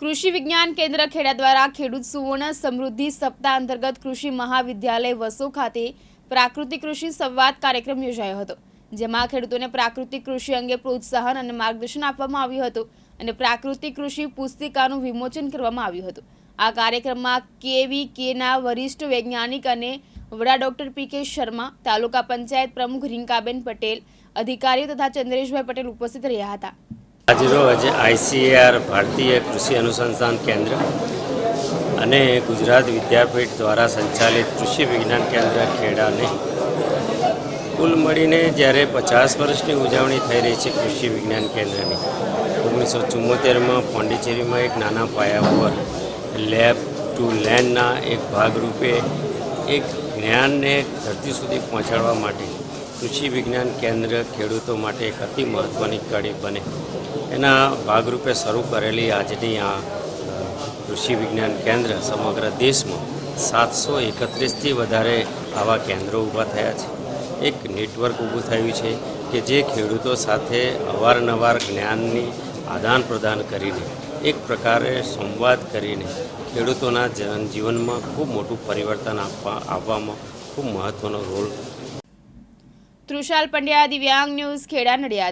કૃષિ વિજ્ઞાન કેન્દ્ર ખેડા દ્વારા ખેડૂત સુવર્ણ સમૃદ્ધિ સપ્તાહ અંતર્ગત કૃષિ મહાવિદ્યાલય વસો ખાતે પ્રાકૃતિક કૃષિ સંવાદ કાર્યક્રમ યોજાયો હતો, જેમાં ખેડૂતોને પ્રાકૃતિક કૃષિ અંગે પ્રોત્સાહન અને માર્ગદર્શન આપવામાં આવ્યું હતું અને પ્રાકૃતિક કૃષિ પુસ્તિકાનું વિમોચન કરવામાં આવ્યું હતું. આ કાર્યક્રમમાં કેવી કેના વરિષ્ઠ વૈજ્ઞાનિક અને વડા ડોક્ટર પી કે શર્મા, તાલુકા પંચાયત પ્રમુખ રિંકાબેન પટેલ, અધિકારીઓ તથા ચંદ્રેશભાઈ પટેલ ઉપસ્થિત રહ્યા હતા. આજરોજ આઈસીએઆર ભારતીય કૃષિ અનુસંધાન કેન્દ્ર અને ગુજરાત વિદ્યાપીઠ દ્વારા સંચાલિત કૃષિ વિજ્ઞાન કેન્દ્ર ખેડાને કુલ મળીને જ્યારે પચાસ વર્ષની ઉજવણી થઈ રહી છે કૃષિ વિજ્ઞાન કેન્દ્રની. ઓગણીસો ચુમ્મોતેરમાં પોંડિચેરીમાં એક નાના પાયા ઉપર લેબ ટુ લેન્ડના એક ભાગરૂપે એક જ્ઞાનને ધરતી સુધી પહોંચાડવા માટે કૃષિ વિજ્ઞાન કેન્દ્ર ખેડૂતો માટે એક અતિ મહત્ત્વની કડી બને. એના ભાગરૂપે શરૂ કરેલી આજની આ કૃષિ વિજ્ઞાન કેન્દ્ર સમગ્ર દેશમાં સાતસો એકત્રીસથી વધારે આવા કેન્દ્રો ઊભા થયા છે. એક નેટવર્ક ઊભું થયું છે કે જે ખેડૂતો સાથે અવારનવાર જ્ઞાનની આદાન પ્રદાન કરીને, એક પ્રકારે સંવાદ કરીને ખેડૂતોના જનજીવનમાં ખૂબ મોટું પરિવર્તન આપવા, આવવામાં ખૂબ મહત્ત્વનો રોલ તૃષાલ પંડ્યા દિવ્યાંગ ન્યૂઝ ખેડા નડિયાદ.